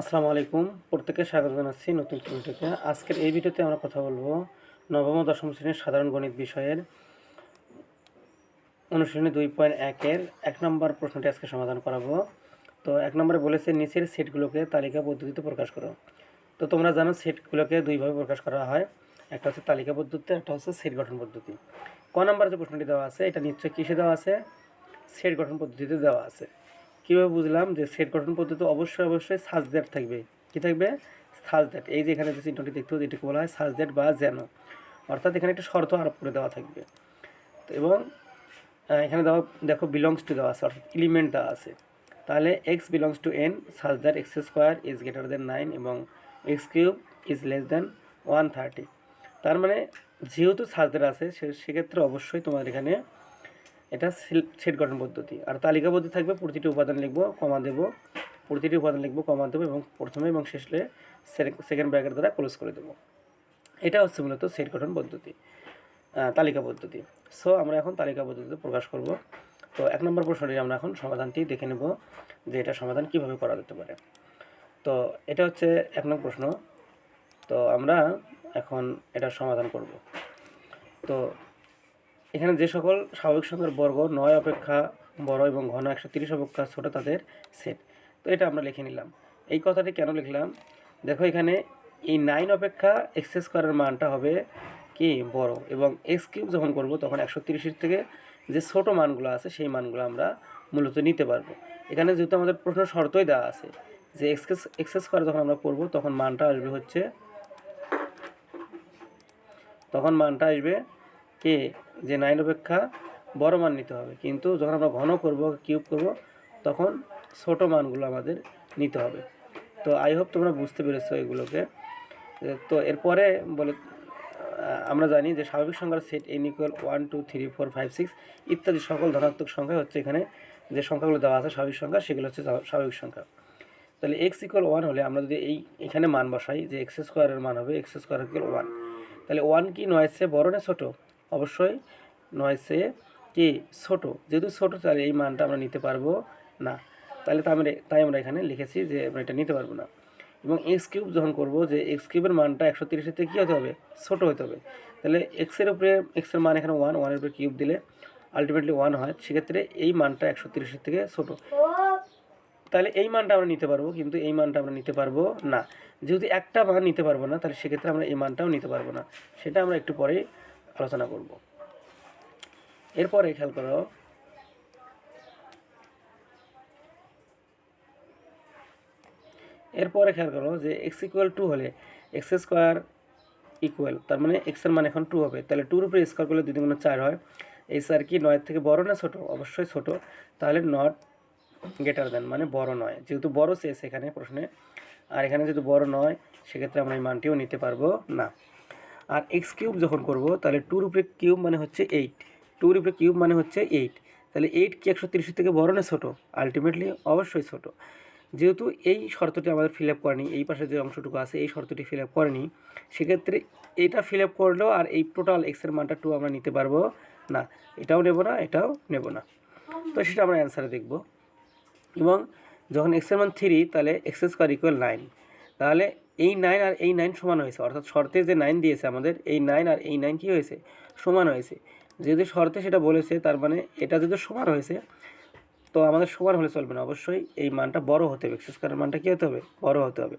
আসসালামু আলাইকুম। প্রত্যেকে স্বাগত জানাচ্ছি নতুন ভিডিওতে আজকের এই ভিডিওতে আমরা কথা বলব নবম দশম শ্রেণির সাধারণ গণিত বিষয়ের অনুশীলনী দুই পয়েন্ট একের এক নম্বর প্রশ্নটি আজকে সমাধান করাবো। তো এক নম্বরে বলেছে, নিচের সেটগুলোকে তালিকা পদ্ধতিতে প্রকাশ করো। তো তোমরা জানো সেটগুলোকে দুইভাবে প্রকাশ করা হয়। একটা হচ্ছে তালিকা পদ্ধতি, একটা হচ্ছে সেট গঠন পদ্ধতি। ক নম্বরে যে প্রশ্নটি দেওয়া আছে, এটা নিশ্চয়ই কিসে দেওয়া আছে? সেট গঠন পদ্ধতিতে দেওয়া আছে। কীভাবে বুঝলাম যে সেট গঠন পদ্ধতি অবশ্যই অবশ্যই সাজ দ্যাট থাকবে। কী থাকবে? সাজ দ্যাট এই যে এখানে যে চিহ্নটি দেখতে হবে, এটাকে বলা হয় সাজ দ্যাট বা যেন। অর্থাৎ এখানে একটা শর্ত আরোপ করে দেওয়া থাকবে। এবং এখানে দেওয়া, দেখো বিলংস টু দেওয়া আছে, অর্থাৎ এলিমেন্ট দেওয়া আছে। তাহলে x belongs to N such that x square is greater than nine এবং x cube is less than one thirty তার মানে যেহেতু সাজ দ্যাট আছে, সে- সেক্ষেত্রে অবশ্যই তোমার এখানে এটা সেট গঠন পদ্ধতি। আর তালিকা পদ্ধতি থাকবে, প্রতিটি উপাদান লিখব কমা দেবো, প্রতিটি উপাদান লিখব কমা দেবো, এবং প্রথমে এবং শেষে সেকেন্ড ব্র্যাকেট দ্বারা ক্লোজ করে দেবো। এটা হচ্ছে মূলত সেট গঠন পদ্ধতি তালিকা পদ্ধতি। সো আমরা এখন তালিকা পদ্ধতিতে প্রকাশ করব। তো, এক নম্বর প্রশ্নটি আমরা এখন সমাধানটি দেখে নেব যে এটা সমাধান কীভাবে করা যেতে পারে। তো, এটা হচ্ছে এক নম্বর প্রশ্ন। তো, আমরা এখন এটা সমাধান করব। তো এখানে যে সকল স্বাভাবিক সংখ্যার বর্গ, নয় অপেক্ষা বড় এবং ঘন একশো তিরিশ অপেক্ষা ছোটো তাদের সেট। তো এটা আমরা লিখে নিলাম। এই কথাটি কেন লিখলাম? দেখো এখানে এই নাইন অপেক্ষা এক্স স্কোয়ারের মানটা হবে কি? বড়। এবং এক্স কিউব যখন করব তখন একশো তিরিশের থেকে যে ছোট মানগুলো আছে সেই মানগুলো আমরা মূলত নিতে পারব। এখানে যেহেতু আমাদের প্রশ্ন শর্তই দেওয়া আছে যে এক্স এক্স স্কোয়ার যখন আমরা করব তখন মানটা আসবে হচ্ছে তখন মানটা আসবে কি? যে নাইন অপেক্ষা বড় মান নিতে হবে। কিন্তু যখন আমরা ঘন করব, কিউব করব, তখন ছোট মানগুলো আমাদের নিতে হবে। তো আই হোপ তোমরা বুঝতে পেরেছ এগুলোকে। তো এরপরে বলে আমরা জানি যে স্বাভাবিক সংখ্যার set N equal one two three four five six ইত্যাদি সকল ধনাত্মক সংখ্যা হচ্ছে এখানে যে সংখ্যাগুলো দেওয়া আছে, স্বাভাবিক সংখ্যা, সেগুলো হচ্ছে স্বাভাবিক সংখ্যা। তাহলে এক্স ইকুয়াল ওয়ান হলে আমরা যদি এই, এখানে মান বসাই যে এক্স স্কোয়ারের মান হবে এক্স স্কোয়ার ইকুয়াল ওয়ান তাহলে ওয়ান কি নয় চেয়ে বড় না ছোটো? অবশ্যই নয় চেয়ে কি ছোটো। যেহেতু ছোটো, তাহলে এই মানটা আমরা নিতে পারব না। তাহলে আমরা, তাই আমরা এখানে লিখেছি যে আমরা এটা নিতে পারব না। এবং এক্স কিউব যখন করব যে এক্স কিউবের মানটা একশো তিরিশের থেকে কী হতে হবে? ছোটো হতে হবে। তাহলে এক্সের উপরে এক্সের মান এখানে ওয়ান ওয়ানের উপরে কিউব দিলে আলটিমেটলি ওয়ান হয়। সেক্ষেত্রে এই মানটা একশো তিরিশের থেকে ছোটো। তাহলে এই মানটা আমরা নিতে পারব, কিন্তু এই মানটা আমরা নিতে পারব না। যেহেতু একটা মান নিতে পারব না, তাহলে সেক্ষেত্রে আমরা এই মানটাও নিতে পারব না। সেটা আমরা একটু পরেই আলোচনা করব। এরপরে খেয়াল করো, এরপরে খেয়াল করো যে এক্স ইকুয়াল টু হলে এক্স স্কোয়ার ইকুয়াল তার মানে এক্সের মান এখন টু হবে। তাহলে টুর উপরে স্কোয়ার করলে দুই দুগুণ চার হয়। এই স্যার কি নয়ের থেকে বড় না ছোট? অবশ্যই ছোট। তাহলে নট গ্রেটার দেন মানে বড় নয়। যেহেতু বড় শেষ এখানে প্রশ্নে। আর এখানে যেহেতু বড় নয়, সেক্ষেত্রে আমরা এই মানটিও নিতে পারব না। আর এক্স কিউব যখন করব, তাহলে টুর উপরে কিউব মানে হচ্ছে এইট টুর উপরে কিউব মানে হচ্ছে এইট তাহলে এইট কি একশো তিরিশের থেকে বড় না ছোটো? আলটিমেটলি অবশ্যই ছোটো। যেহেতু এই শর্তটি আমাদের ফিল আপ করেনি, এই পাশে যে অংশটুকু আছে, এই শর্তটি ফিল আপ করেনি, সেক্ষেত্রে এটা ফিল আপ করলেও আর এই টোটাল এক্সের মানটা টু আমরা নিতে পারব না। এটাও নেব না, এটাও নেব না। তো সেটা আমরা অ্যান্সারে দেখব। এবং যখন এক্সের মান থ্রি তাহলে এক্স স্কোয়ার ইকুয়াল নাইন তাহলে এই নাইন আর এই নাইন সমান হয়েছে। অর্থাৎ শর্তে যে নাইন দিয়েছে আমাদের, এই নাইন আর এই নাইন কী হয়েছে? সমান হয়েছে। যদি শর্তে সেটা বলেছে, তার মানে এটা যদি সমান হয়েছে, তো আমাদের সমান হলে চলবে না। অবশ্যই এই মানটা বড় হতে হবে। এক্স স্কোয়ারের মানটা কী হতে হবে? বড় হতে হবে।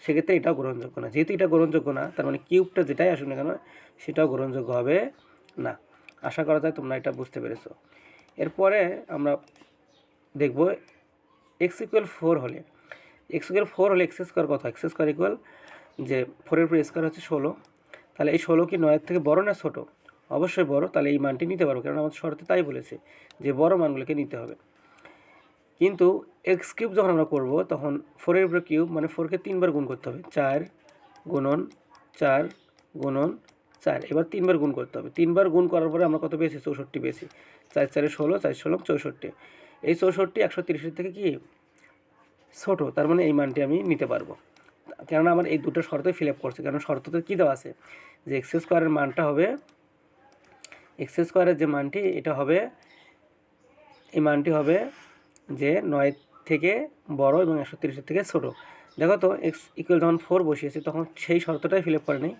সেক্ষেত্রে এটাও গ্রহণযোগ্য না। যেহেতু এটা গ্রহণযোগ্য না, তার মানে কিউবটা যেটাই আসুক না কেন, সেটাও গ্রহণযোগ্য হবে না। আশা করা যায় তোমরা এটা বুঝতে পেরেছ। এরপরে আমরা দেখব এক্স ইকুয়াল ফোর হলে এক্স ইকুয়াল ফোর হলে এক্স স্কোয়ার কত? এক্স স্কোয়ার ইকুয়াল যে ফোরের উপর স্কোয়ার হচ্ছে ষোলো। তাহলে এই ষোলো কি নয়ের থেকে বড় না ছোটো? অবশ্যই বড়, তাহলে এই মানটি নিতে পারব, কারণ আমাদের শর্তে তাই বলেছে যে বড় মানগুলোকে নিতে হবে। কিন্তু এক্স কিউব যখন আমরা করব, তখন ফোরের উপরে কিউব মানে ফোরকে তিনবার গুণ করতে হবে। চার গুণন চার গুণন চার, এবার তিনবার গুণ করতে হবে। তিনবার গুণ করার পরে আমরা কত পেয়েছি? চৌষট্টি পেয়েছি। চার চারে ষোলো, চার ষোলো, চৌষট্টি। এই চৌষট্টি একশো তিরিশের থেকে কি? ছোটো, তার মানে এই মানটি আমি নিতে পারব। কেননা আমার এই দুটো শর্তই ফিল আপ করছে। কারণ শর্ততে কী দেওয়া আছে? যে এক্স স্কোয়ারের মানটা হবে এক্স স্কোয়ারের যে মানটি, এটা হবে, এই মানটি হবে যে নয় থেকে বড় এবং একশো তিরিশের থেকে ছোটো। দেখো তো এক্স ইকুয়াল যখন ফোর বসিয়েছে, তখন সেই শর্তটাই ফিল আপ করে নেই।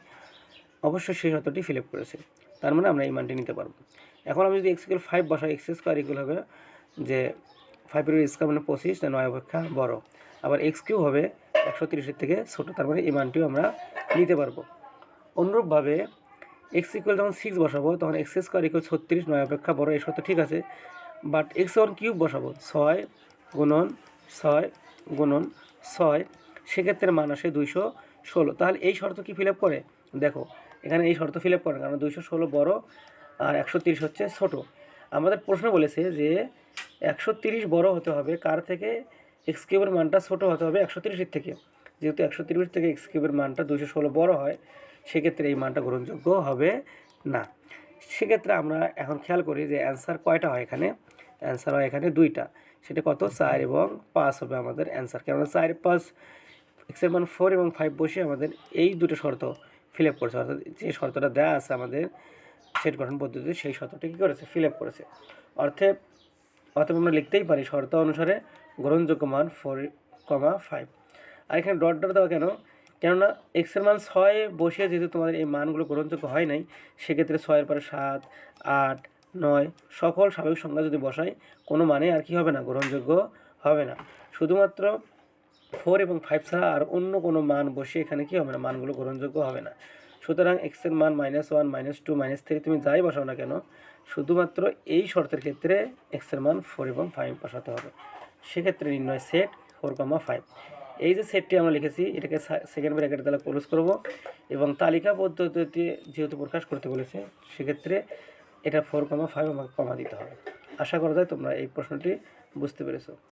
অবশ্যই সেই শর্তটি ফিল আপ করেছে। তার মানে আমরা এই মানটি নিতে পারব। এখন আমি যদি এক্স ইকুয়াল ফাইভ বসাই এক্স স্কোয়ার ইকুয়াল হবে যে ফাইভের স্কোয়ার মানে পঁচিশ না নয় অপেক্ষা বড়। আবার এক্স কিউ হবে একশো তিরিশের থেকে ছোটো তার মানে এই মানটিও আমরা নিতে পারব। অনুরূপভাবে এক্স ইকুয়াল যখন সিক্স বসাবো, তখন এক্স স্কোয়ার ইকুয়াল ছত্রিশ, নয় অপেক্ষা বড়, এই শর্ত ঠিক আছে। বাট এক্স ওয়ান কিউব বসাবো, ছয় গুণন ছয় গুণন ছয়, সেক্ষেত্রে মান আসে দুইশো ষোলো। তাহলে এই শর্ত কি ফিল আপ করে? দেখো, এখানে এই শর্ত ফিল আপ করে কারণ দুইশো ষোলো বড় আর একশো তিরিশ হচ্ছে ছোটো। আমাদের প্রশ্ন বলেছে যে একশো তিরিশ বড় হতে হবে, কার থেকে? এক্স কিউবের মানটা ছোটো হতে হবে একশো তিরিশের থেকে। যেহেতু একশো তিরিশ থেকে এক্স কিউবের মানটা দুশো ষোলো বড় হয়, সেক্ষেত্রে এই মানটা গ্রহণযোগ্য হবে না। সেক্ষেত্রে আমরা এখন খেয়াল করি যে অ্যান্সার কয়টা হয় এখানে? অ্যান্সার হয় এখানে দুইটা। সেটা কত? চার এবং পাঁচ হবে আমাদের অ্যান্সার। কেননা চার, পাঁচ এক্সের মান ফোর এবং ফাইভ বসে আমাদের এই দুটো শর্ত ফিল আপ করেছে। অর্থাৎ যে শর্তটা দেওয়া আছে আমাদের সেট গঠন পদ্ধতিতে সেই শর্তটা কী করেছে? ফিল আপ করেছে। অর্থে অতএব আমরা লিখতেই পারি শর্ত অনুসারে গ্রহণযোগ্য মান ফোর কমা ফাইভ আর এখানে ডট ডট দেওয়া কেন? কেননা এক্সের মান ছয় বসিয়ে যেহেতু তোমাদের এই মানগুলো গ্রহণযোগ্য হয় নাই, সেক্ষেত্রে ছয়ের পরে সাত, আট, নয় সকল স্বাভাবিক সংখ্যা যদি বসাই, কোনো মানে আর কি হবে না, গ্রহণযোগ্য হবে না। শুধুমাত্র ফোর এবং ফাইভ ছাড়া আর অন্য কোনো মান বসে এখানে কি হবে না, মানগুলো গ্রহণযোগ্য হবে না। সুতরাং এক্সের মান minus one minus two minus three তুমি যাই বসাও না কেন, শুধুমাত্র এই শর্তের ক্ষেত্রে এক্সের মান ফোর এবং ফাইভ বসাতে হবে। সেক্ষেত্রে নির্ণয় সেট ফোর কমা ফাইভ এই যে সেটটি আমরা লিখেছি, এটাকে সেকেন্ড ব্র্যাকেট দ্বারা ক্লোজ করব এবং তালিকা পদ্ধতিতে যেহেতু প্রকাশ করতে বলেছে, সেক্ষেত্রে এটা ফোর কমা ফাইভ আমাকে কমা দিতে হবে। আশা করা যায় তোমরা এই প্রশ্নটি বুঝতে পেরেছ।